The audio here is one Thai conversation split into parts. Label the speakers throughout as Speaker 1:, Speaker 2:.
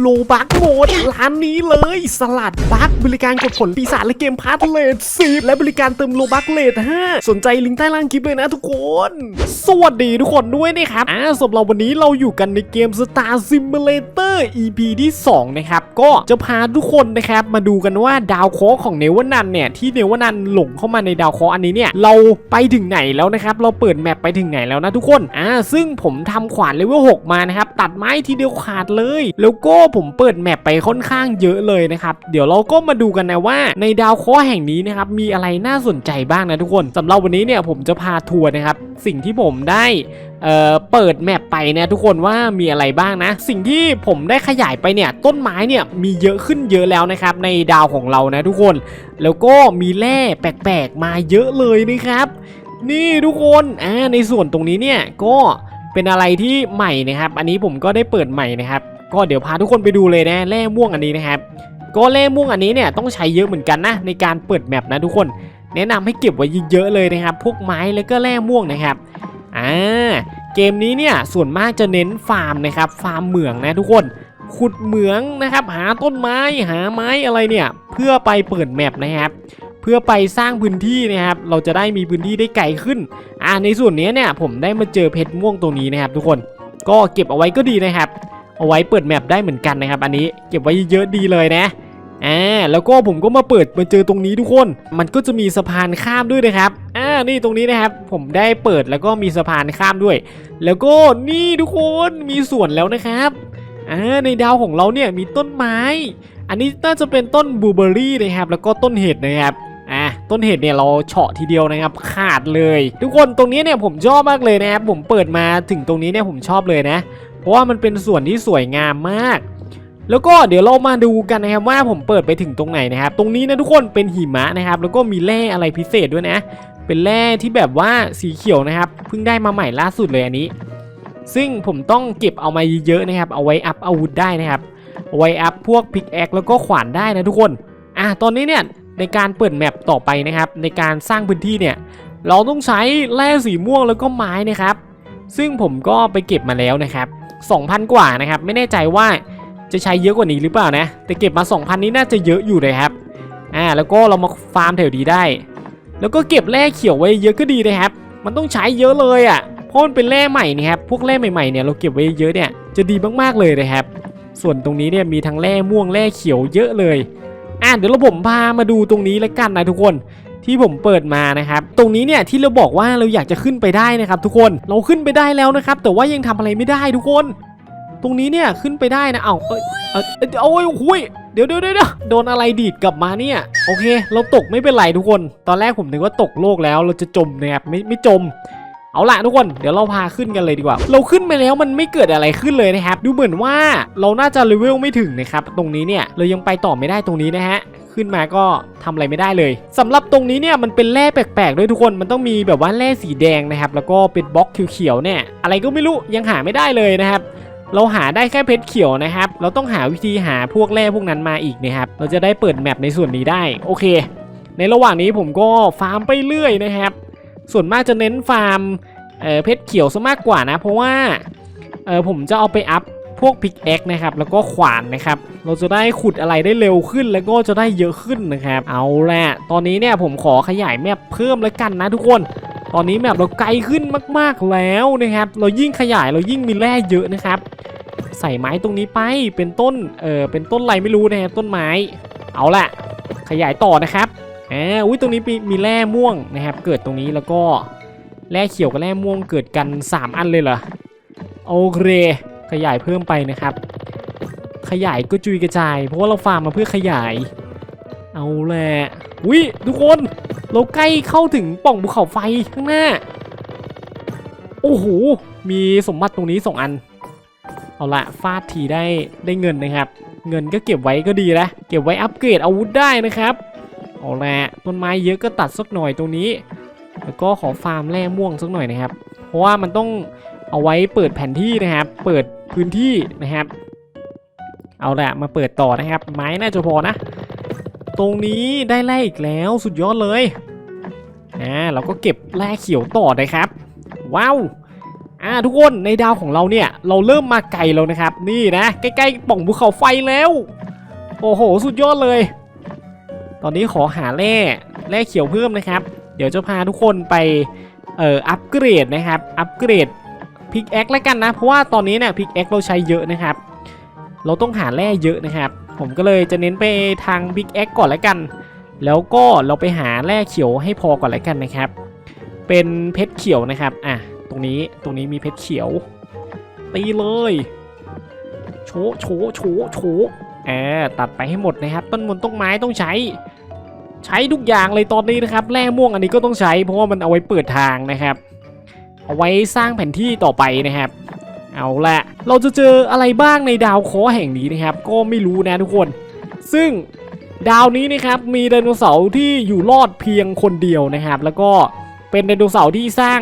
Speaker 1: โลบักโหมดร้านนี้เลย สลัดบักบริการกดผลปีศาจและเกมพาร์ทเลทสิบและบริการเติมโลบักเลทห้าสนใจลิงก์ใต้ล่างคลิปเลยนะทุกคน สวัสดีทุกคนด้วยนะครับอ่าสำหรับวันนี้เราอยู่กันในเกม Star Simulator EP ที่ 2 นะครับ ก็จะพาทุกคนนะครับมาดูกันว่าดาวเคราะห์ของเนวนันเนี่ย ที่เนวนันหลงเข้ามาในดาวเคราะห์อันนี้เนี่ย เราไปถึงไหนแล้วนะครับ เราเปิดแมปไปถึงไหนแล้วนะทุกคนอ่าซึ่งผมทำขวานเลเวล6มานะครับตัดไม้ทีเดียวขาดเลย แล้วก็ผมเปิดแมปไปค่อนข้างเยอะเลยนะครับ เดี๋ยวเราก็มาดูกันนะว่าในดาวเคราะห์แห่งนี้นะครับมีอะไรน่าสนใจบ้างนะทุกคนสำหรับวันนี้เนี่ยผมจะพาทัวร์นะครับสิ่งที่ผมได้เอ่อเปิดแมปไปเนี่ยทุกคนว่ามีอะไรบ้างนะ สิ่งที่ผมได้ขยายไปเนี่ยต้นไม้เนี่ยมีเยอะขึ้นเยอะแล้วนะครับในดาวของเรานะทุกคน แล้วก็มีแร่แปลกๆมาเยอะเลยนะครับ นี่ทุกคนอ่าในส่วนตรงนี้เนี่ยก็เป็นอะไรที่ใหม่นะครับ อันนี้ผมก็ได้เปิดใหม่นะครับ ก็เดี๋ยวพาทุกคนไปดูเลยนะแร่ม่วงอันนี้นะครับก็แร่ม่วงอันนี้เนี่ยต้องใช้เยอะเหมือนกันนะในการเปิดแมปนะทุกคน แนะนำให้เก็บไว้เยอะๆเลยนะครับ พวกไม้แล้วก็แร่ม่วงนะครับอ่าเกมนี้เนี่ยส่วนมากจะเน้นฟาร์มนะครับฟาร์มเหมืองนะทุกคน ขุดเหมืองนะครับหาต้นไม้หาไม้อะไรเนี่ยเพื่อไปเปิดแมปนะครับเพื่อไปสร้างพื้นที่นะครับเราจะได้มีพื้นที่ได้ไกลขึ้นอ่าในส่วนนี้เนี่ยผมได้มาเจอเพชรม่วงตรงนี้นะครับทุกคน ก็เก็บเอาไว้ก็ดีนะครับ เอาไว้เปิดแมปได้เหมือนกันนะครับ อันนี้เก็บไว้เยอะดีเลยนะอ่าแล้วก็ผมก็มาเปิดมาเจอตรงนี้ทุกคน มันก็จะมีสะพานข้ามด้วยนะครับอ่านี่ตรงนี้นะครับ ผมได้เปิดแล้วก็มีสะพานข้ามด้วย แล้วก็นี่ทุกคนมีสวนแล้วนะครับอ่าในดาวของเราเนี่ยมีต้นไม้ อันนี้น่าจะเป็นต้นบลูเบอร์รี่นะครับ แล้วก็ต้นเห็ดนะครับอะต้นเห็ดเนี่ยเราเฉาะทีเดียวนะครับขาดเลย ทุกคนตรงนี้เนี่ยผมชอบมากเลยนะครับผมเปิดมาถึงตรงนี้เนี่ยผมชอบเลยนะ เพราะว่ามันเป็นส่วนที่สวยงามมาก แล้วก็เดี๋ยวเรามาดูกันนะครับว่าผมเปิดไปถึงตรงไหนนะครับ ตรงนี้นะทุกคนเป็นหิมะนะครับ แล้วก็มีแร่อะไรพิเศษด้วยนะ เป็นแร่ที่แบบว่าสีเขียวนะครับเพิ่งได้มาใหม่ล่าสุดเลยอันนี้ ซึ่งผมต้องเก็บเอามาเยอะๆนะครับ เอาไว้อัพอาวุธได้นะครับเอาไว้อัพพวกพิกแอคแล้วก็ขวานได้นะทุกคนอะตอนนี้เนี่ยในการเปิดแมปต่อไปนะครับ ในการสร้างพื้นที่เนี่ยเราต้องใช้แร่สีม่วงแล้วก็ไม้นะครับ ซึ่งผมก็ไปเก็บมาแล้วนะครับ 2,000 กว่านะครับ ไม่แน่ใจว่าจะใช้เยอะกว่านี้หรือเปล่านะ แต่เก็บมา 2,000 นี้น่าจะเยอะอยู่เลยครับ อ่า แล้วก็เรามาฟาร์มแถวดีได้ แล้วก็เก็บแร่เขียวไว้เยอะก็ดีนะครับ มันต้องใช้เยอะเลยอะ่ะ เพราะมันเป็นแร่ใหม่นี่ครับ พวกแร่ใหม่ๆเนี่ยเราเก็บไว้เยอะเนี่ย จะดีมากๆเลยนะครับ ส่วนตรงนี้เนี่ยมีทั้งแร่ม่วงแร่เขียวเยอะเลย อะเดี๋ยวเราผมพามาดูตรงนี้แล้วกันนะทุกคน ที่ผมเปิดมานะครับ ตรงนี้เนี่ยที่เราบอกว่าเราอยากจะขึ้นไปได้นะครับ ทุกคนเราขึ้นไปได้แล้วนะครับ แต่ว่ายังทำอะไรไม่ได้ทุกคน ตรงนี้เนี่ยขึ้นไปได้นะเอาเอ้ยเอ้ยเอ้ยโอ้ยหุยเดี๋ยวเดี๋ยวเดี๋ยวโดนอะไรดีดกลับมาเนี่ย โอเค เราตกไม่เป็นไรทุกคน ตอนแรกผมนึกว่าตกโลกแล้วเราจะจมนะครับไม่ไม่จมเอาละทุกคนเดี๋ยวเราพาขึ้นกันเลยดีกว่า เราขึ้นไปแล้วมันไม่เกิดอะไรขึ้นเลยนะครับ ดูเหมือนว่าเราน่าจะเลเวลไม่ถึงนะครับ ตรงนี้เนี่ยเรายังไปต่อไม่ได้ตรงนี้นะฮะ ขึ้นมาก็ทำอะไรไม่ได้เลยสำหรับตรงนี้เนี่ยมันเป็นแร่แปลกๆด้วยทุกคนมันต้องมีแบบว่าแร่สีแดงนะครับแล้วก็เป็นบล็อกเขียวๆเนี่ยอะไรก็ไม่รู้ยังหาไม่ได้เลยนะครับเราหาได้แค่เพชรเขียวนะครับ เราต้องหาวิธีหาพวกแร่พวกนั้นมาอีกนะครับ เราจะได้เปิดแมปในส่วนนี้ได้ โอเค ในระหว่างนี้ผมก็ฟาร์มไปเรื่อยนะครับ ส่วนมากจะเน้นฟาร์มเอ่อเพชรเขียวซะมากกว่านะ เพราะว่าเออผมจะเอาไปอัพ พวกพิกแอคนะครับแล้วก็ขวานนะครับเราจะได้ขุดอะไรได้เร็วขึ้นแล้วก็จะได้เยอะขึ้นนะครับ เอาละตอนนี้เนี่ยผมขอขยายแมปเพิ่มแล้วกันนะทุกคน ตอนนี้แมปเราไกลขึ้นมากๆแล้วนะครับ เรายิ่งขยายเรายิ่งมีแร่เยอะนะครับ ใส่ไม้ตรงนี้ไปเป็นต้นเออเป็นต้นอะไรไม่รู้นะครับต้นไม้ เอาละขยายต่อนะครับอ่าอุ้ยตรงนี้มีมีแร่ม่วงนะครับ เกิดตรงนี้แล้วก็แร่เขียวกับแร่ม่วงเกิดกัน 3 อันเลยเหรอโอเค ขยายเพิ่มไปนะครับ ขยายก็จุยกระจาย เพราะว่าเราฟาร์มมาเพื่อขยาย เอาแหละอุ้ยทุกคน เราใกล้เข้าถึงป่องภูเขาไฟข้างหน้า โอ้โห มีสมบัติตรงนี้สองอัน เอาละฟาดทีได้ได้เงินนะครับ เงินก็เก็บไว้ก็ดีนะ เก็บไว้อัปเกรดอาวุธได้นะครับ เอาละต้นไม้เยอะก็ตัดสักหน่อยตรงนี้ แล้วก็ขอฟาร์มแร่ม่วงสักหน่อยนะครับ เพราะว่ามันต้อง เอาไว้เปิดแผนที่นะครับ เปิดพื้นที่นะครับ เอาละมาเปิดต่อนะครับ ไม้น่าจะพอนะ ตรงนี้ได้แร่อีกแล้วสุดยอดเลยอ่าเราก็เก็บแร่เขียวต่อเลยครับ ว้าวอ่าทุกคนในดาวของเราเนี่ย เราเริ่มมาไกลแล้วนะครับ นี่นะใกล้ๆป่องภูเขาไฟแล้ว โอ้โห สุดยอดเลย ตอนนี้ขอหาแร่แร่เขียวเพิ่มนะครับ เดี๋ยวจะพาทุกคนไปเอ่ออัปเกรดนะครับ อัปเกรด พิกแอคแล้วกันนะ เพราะว่าตอนนี้เนี่ยพิกแอคเราใช้เยอะนะครับ เราต้องหาแร่เยอะนะครับ ผมก็เลยจะเน้นไปทางพิกแอคก่อนแล้วกัน แล้วก็เราไปหาแร่เขียวให้พอก่อนแล้วกันนะครับ เป็นเพชรเขียวนะครับอะตรงนี้ตรงนี้มีเพชรเขียว ตีเลยโชว์โชว์โชว์โชว์แอบตัดไปให้หมดนะครับ ต้นมนต้นไม้ต้องใช้ ใช้ทุกอย่างเลยตอนนี้นะครับแร่ม่วงอันนี้ก็ต้องใช้เพราะว่ามันเอาไว้เปิดทางนะครับ เอาไว้สร้างแผนที่ต่อไปนะครับ เอาละเราจะเจออะไรบ้างในดาวเคราะห์แห่งนี้นะครับ ก็ไม่รู้นะทุกคน ซึ่งดาวนี้นะครับมีไดโนเสาร์ที่อยู่รอดเพียงคนเดียวนะครับ แล้วก็เป็นไดโนเสาร์ที่สร้าง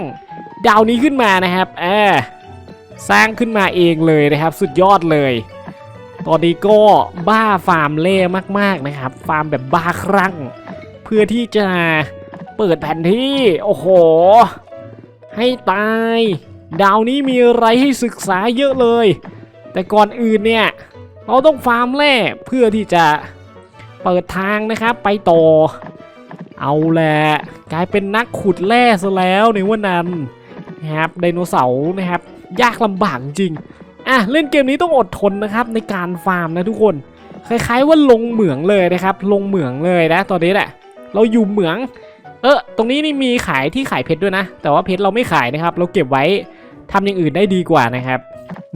Speaker 1: ดาวนี้ขึ้นมานะครับแอบสร้างขึ้นมาเองเลยนะครับ สุดยอดเลย ตอนนี้ก็บ้าฟาร์มเล่มากๆนะครับ ฟาร์มแบบบ้าคลั่ง เพื่อที่จะเปิดแผนที่ โอ้โห ให้ตาย ดาวนี้มีอะไรให้ศึกษาเยอะเลย แต่ก่อนอื่นเนี่ย เราต้องฟาร์มแร่เพื่อที่จะเปิดทางนะครับไปต่อ เอาแหละ กลายเป็นนักขุดแร่ซะแล้วในวันนั้นนะครับไดโนเสาร์นะครับ ยากลำบากจริงอะเล่นเกมนี้ต้องอดทนนะครับในการฟาร์มนะทุกคน คล้ายๆว่าลงเหมืองเลยนะครับ ลงเหมืองเลยนะตอนนี้แหละ เราอยู่เหมือง เออตรงนี้นี่มีขายที่ขายเพชรด้วยนะ แต่ว่าเพชรเราไม่ขายนะครับ เราเก็บไว้ทำอย่างอื่นได้ดีกว่านะครับ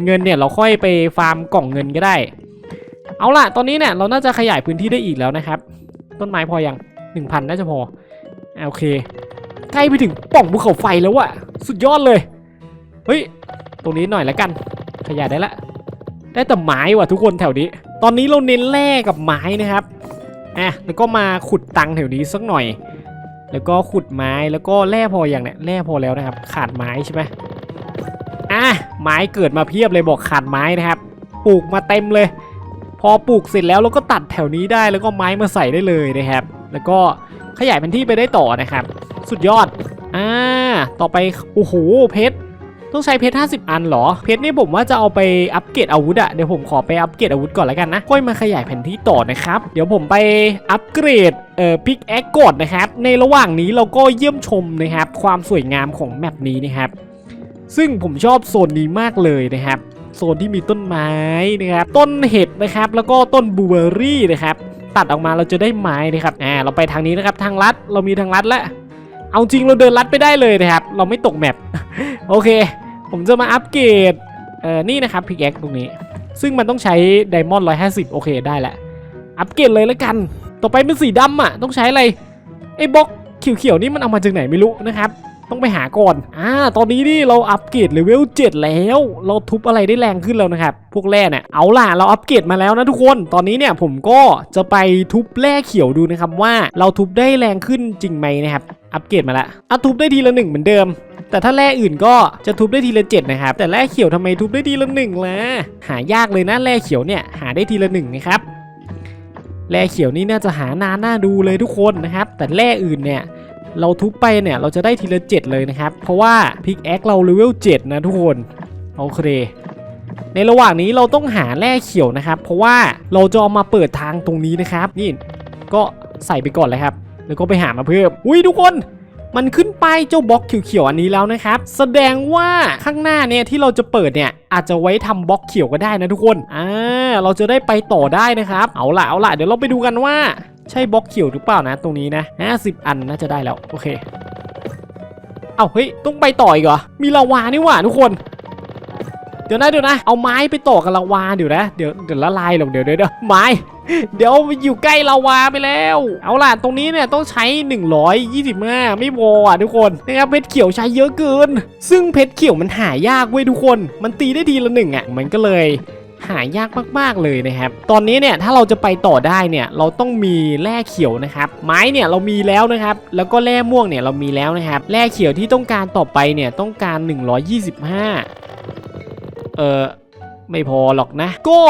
Speaker 1: เงินเนี่ยเราค่อยไปฟาร์มกล่องเงินก็ได้ เอาล่ะ ตอนนี้เนี่ยเราน่าจะขยายพื้นที่ได้อีกแล้วนะครับ ต้นไม้พออยัง1,000น่าจะพอโอเค ใกล้ไปถึงป่องภูเขาไฟแล้วอะสุดยอดเลยเฮ้ยตรงนี้หน่อยแล้วกัน ขยายได้ละ ได้แต่ไม้ว่ะทุกคนแถวนี้ ตอนนี้เราเน้นแร่กับไม้นะครับอะแล้วก็มาขุดตังแถวนี้สักหน่อย แล้วก็ขุดไม้แล้วก็แร่พออย่างเนี้ยแร่พอแล้วนะครับ ขาดไม้ใช่ไหมอะไม้เกิดมาเพียบเลยบอกขาดไม้นะครับ ปลูกมาเต็มเลย พอปลูกเสร็จแล้วเราก็ตัดแถวนี้ได้แล้วก็ไม้มาใส่ได้เลยนะครับ แล้วก็ขยายพื้นที่ไปได้ต่อนะครับ สุดยอดอ่าต่อไปโอ้โหเพชร ต้องใช้เพชร50 อันเหรอ เพชรนี่ผมว่าจะเอาไปอัปเกรดอาวุธอะเดี๋ยวผมขอไปอัปเกรดอาวุธก่อนแล้วกันนะ ค่อยมาขยายแผนที่ต่อนะครับ เดี๋ยวผมไปอัปเกรดเอ่อพิกแอคก่อนนะครับ ในระหว่างนี้เราก็เยี่ยมชมนะครับ ความสวยงามของแมปนี้นะครับ ซึ่งผมชอบโซนนี้มากเลยนะครับ โซนที่มีต้นไม้นะครับ ต้นเห็ดนะครับ แล้วก็ต้นบูเบอร์รี่นะครับตัดออกมาเราจะได้ไม้นะครับ อ่า เราไปทางนี้นะครับ ทางลัด เรามีทางลัดแล้ว เอาจริงเราเดินลัดไปได้เลยนะครับ เราไม่ตกแมป โอเค ผมจะมาอัปเกรดเอ่อนี่นะครับพิกแอคตรงนี้ ซึ่งมันต้องใช้ไดมอนด์ร้อยห้าสิบโอเคได้แล้วอัปเกรดเลยแล้วกัน ต่อไปเป็นสีดำอะ ต้องใช้อะไรไอ้บล็อกเขียวๆนี่มันเอามาจากไหนไม่รู้นะครับ ต้องไปหาก่อนอ่าตอนนี้นี่เราอัปเกรดเลเวล7แล้ว เราทุบอะไรได้แรงขึ้นแล้วนะครับ พวกแร่เนี่ยเอาล่ะเราอัปเกรดมาแล้วนะทุกคน ตอนนี้เนี่ยผมก็จะไปทุบแร่เขียวดูนะครับว่าเราทุบได้แรงขึ้นจริงไหมนะครับอัปเกรดมาแล้วอะทุบได้ทีละหนึ่งเหมือนเดิม แต่ถ้าแร่อื่นก็จะทุบได้ทีละ7นะครับ แต่แร่เขียวทำไมทุบได้ทีละหนึ่งล่ะ หายากเลยนะแร่เขียวเนี่ยหาได้ทีละหนึ่งนะครับ แร่เขียวนี่น่าจะหานานน่าดูเลยทุกคนนะครับ แต่แร่อื่นเนี่ย เราทุบไปเนี่ยเราจะได้ทีละ7เลยนะครับ เพราะว่าพิกแอคเราเลเวล7นะทุกคนโอเคในระหว่างนี้เราต้องหาแร่เขียวนะครับ เพราะว่าเราจะเอามาเปิดทางตรงนี้นะครับ นี่ก็ใส่ไปก่อนเลยครับแล้วก็ไปหามาเพิ่มอุ้ยทุกคนมันขึ้นไปายเจ้าบล็อกเขียวๆอันนี้แล้วนะครับ แสดงว่าข้างหน้าเนี่ยที่เราจะเปิดเนี่ยอาจจะไว้ทำบล็อกเขียวก็ได้นะทุกคนอ่าเราจะได้ไปต่อได้นะครับ เอาละเอาละเดี๋ยวเราไปดูกันว่า ใช่บล็อกเขียวหรือเปล่านะตรงนี้นะ50 อันน่าจะได้แล้วโอเคเอาเฮ้ยต้องไปต่ออีกเหรอมีลาวานี่หว่าทุกคน เดี๋ยวนะเดี๋ยวนะเอาไม้ไปต่อกับลาวาเดี๋ยวนะเดี๋ยวเดี๋ยวละลายหรอกเดี๋ยวเดี๋ยวเดี๋ยวไม้เดี๋ยวอยู่ใกล้ลาวาไปแล้ว เอาล่ะตรงนี้เนี่ยต้องใช้ 125 ไม่พออะทุกคนนะครับเพชรเขียวใช้เยอะเกิน ซึ่งเพชรเขียวมันหายากเว้ยทุกคน มันตีได้ทีละหนึ่งอะมันก็เลย หายากมากๆเลยนะครับ ตอนนี้เนี่ยถ้าเราจะไปต่อได้เนี่ยเราต้องมีแร่เขียวนะครับ ไม้เนี่ยเรามีแล้วนะครับ แล้วก็แร่ม่วงเนี่ยเรามีแล้วนะครับ แร่เขียวที่ต้องการต่อไปเนี่ยต้องการ 125 เอ่อ ไม่พอหรอกนะ ก็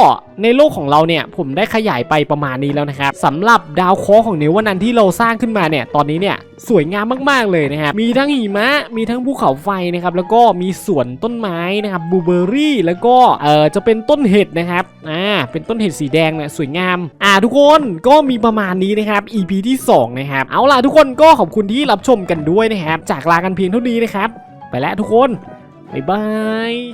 Speaker 1: ในโลกของเราเนี่ยผมได้ขยายไปประมาณนี้แล้วนะครับสำหรับดาวเคราะห์ของเนวนันที่เราสร้างขึ้นมาเนี่ยตอนนี้เนี่ยสวยงามมากๆเลยนะครับมีทั้งหิมะมีทั้งภูเขาไฟนะครับแล้วก็มีสวนต้นไม้นะครับบลูเบอร์รี่แล้วก็เอ่อจะเป็นต้นเห็ดนะครับอ่าเป็นต้นเห็ดสีแดงเนี่ยสวยงาม อ่าทุกคนก็มีประมาณนี้นะครับ EP ที่สองนะครับเอาล่ะทุกคนก็ขอบคุณที่รับชมกันด้วยนะครับจากลากันเพียงเท่านี้นะครับไปแล้วทุกคนบ๊ายบาย